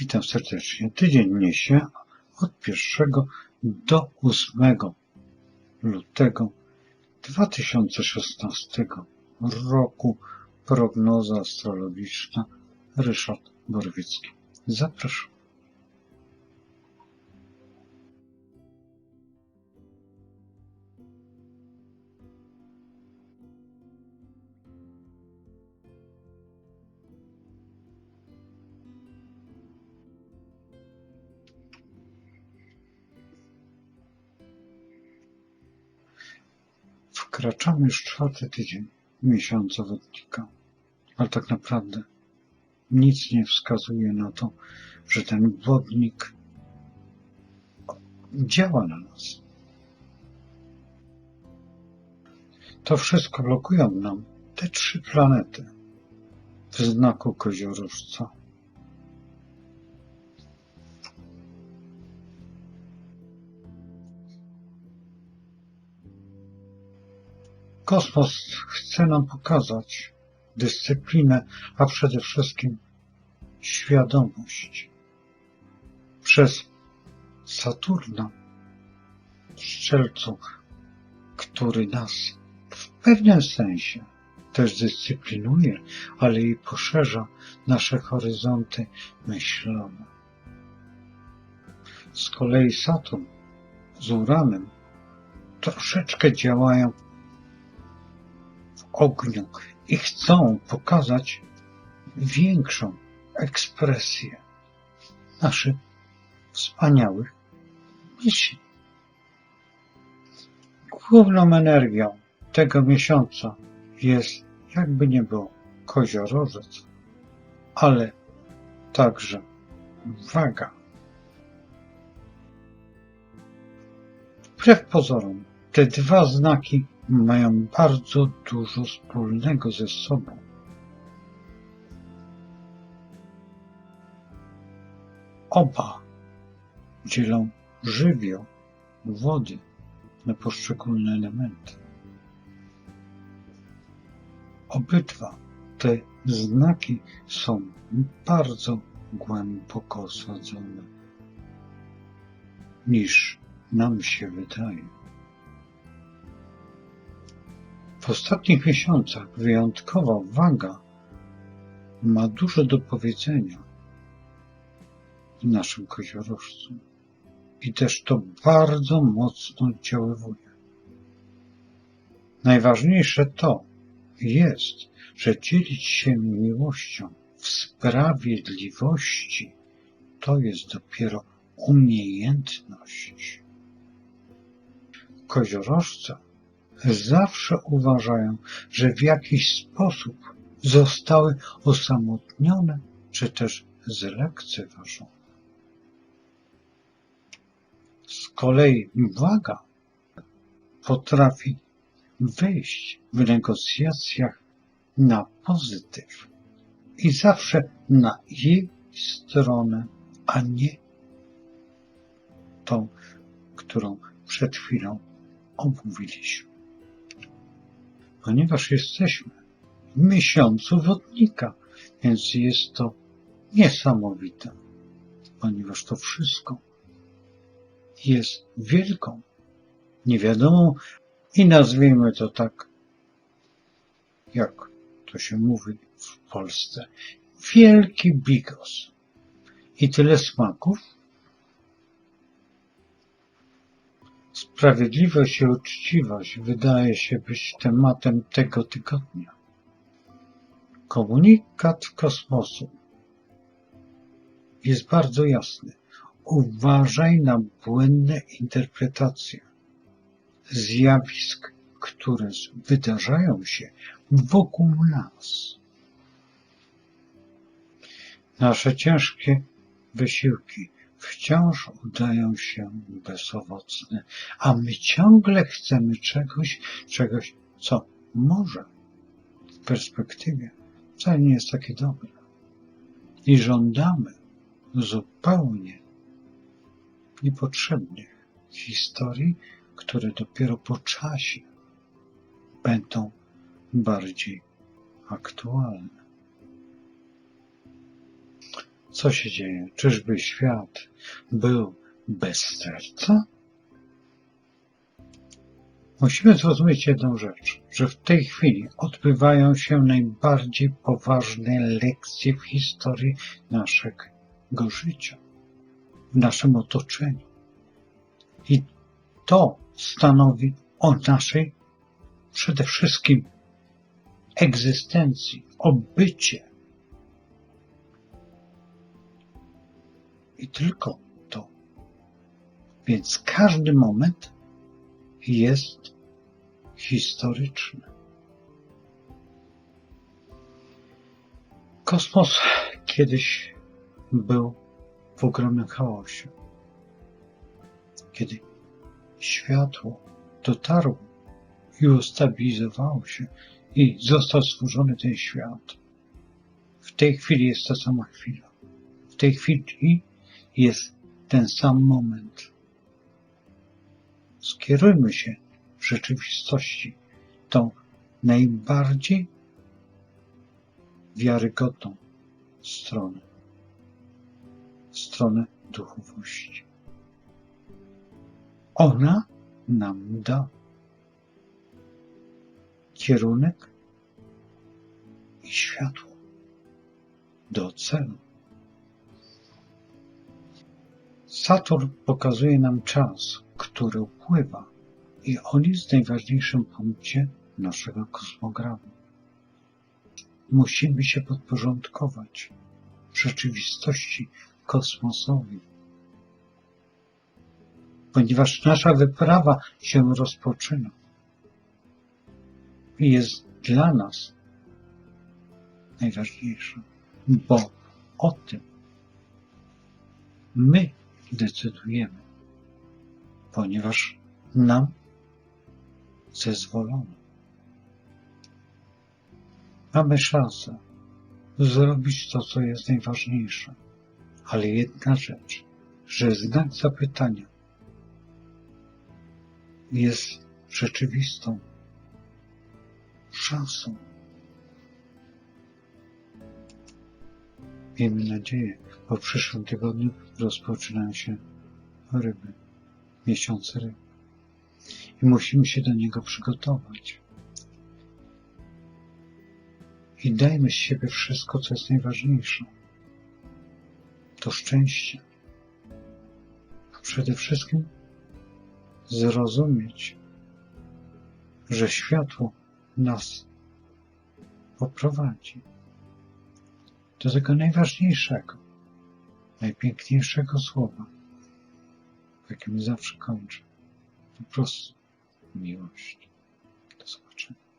Witam serdecznie. Tydzień niesie od 1 do 8 lutego 2016 roku. Prognoza astrologiczna Ryszard Borwicki. Zapraszam. Wkraczamy już czwarty tydzień miesiąca wodnika, ale tak naprawdę nic nie wskazuje na to, że ten wodnik działa na nas. To wszystko blokują nam te trzy planety w znaku koziorożca. Kosmos chce nam pokazać dyscyplinę, a przede wszystkim świadomość. Przez Saturna w Strzelcu, który nas w pewnym sensie też dyscyplinuje, ale i poszerza nasze horyzonty myślowe. Z kolei Saturn z Uranem troszeczkę działają ogniu i chcą pokazać większą ekspresję naszych wspaniałych myśli. Główną energią tego miesiąca jest, jakby nie było, koziorożec, ale także waga. Wbrew pozorom, te dwa znaki mają bardzo dużo wspólnego ze sobą. Oba dzielą żywioł wody na poszczególne elementy. Obydwa te znaki są bardzo głęboko osadzone, niż nam się wydaje. W ostatnich miesiącach wyjątkowa waga ma dużo do powiedzenia w naszym koziorożcu i też to bardzo mocno oddziaływuje. Najważniejsze to jest, że dzielić się miłością w sprawiedliwości to jest dopiero umiejętność. Koziorożce zawsze uważają, że w jakiś sposób zostały osamotnione czy też zlekceważone. Z kolei waga potrafi wyjść w negocjacjach na pozytyw i zawsze na jej stronę, a nie tą, którą przed chwilą omówiliśmy. Ponieważ jesteśmy w miesiącu wodnika, więc jest to niesamowite, ponieważ to wszystko jest wielką, niewiadomą i nazwijmy to tak, jak to się mówi w Polsce, wielki bigos. I tyle smaków. Sprawiedliwość i uczciwość wydaje się być tematem tego tygodnia. Komunikat kosmosu jest bardzo jasny. Uważaj na błędne interpretacje zjawisk, które wydarzają się wokół nas. Nasze ciężkie wysiłki wciąż udają się bezowocne, a my ciągle chcemy czegoś, czegoś, co może w perspektywie wcale nie jest takie dobre. I żądamy zupełnie niepotrzebnych historii, które dopiero po czasie będą bardziej aktualne. Co się dzieje? Czyżby świat był bez serca? Musimy zrozumieć jedną rzecz, że w tej chwili odbywają się najbardziej poważne lekcje w historii naszego życia, w naszym otoczeniu. I to stanowi o naszej przede wszystkim egzystencji, o bycie. Tylko to. Więc każdy moment jest historyczny. Kosmos kiedyś był w ogromnym chaosie. Kiedy światło dotarło i ustabilizowało się i został stworzony ten świat. W tej chwili jest ta sama chwila. W tej chwili jest ten sam moment. Skierujmy się w rzeczywistości tą najbardziej wiarygodną stronę. Stronę duchowości. Ona nam da kierunek i światło do celu. Saturn pokazuje nam czas, który upływa i on jest w najważniejszym punkcie naszego kosmogramu. Musimy się podporządkować rzeczywistości kosmosowi, ponieważ nasza wyprawa się rozpoczyna i jest dla nas najważniejsza, bo o tym my decydujemy, ponieważ nam zezwolono. Mamy szansę zrobić to, co jest najważniejsze, ale jedna rzecz, że znak zapytania jest rzeczywistą szansą. Miejmy nadzieję, bo w przyszłym tygodniu rozpoczynają się ryby, miesiące ryb. I musimy się do niego przygotować. I dajmy z siebie wszystko, co jest najważniejsze. To szczęście. A przede wszystkim zrozumieć, że światło nas poprowadzi do tego najważniejszego, najpiękniejszego słowa, jakim zawsze kończę. Po prostu miłość. Do zobaczenia.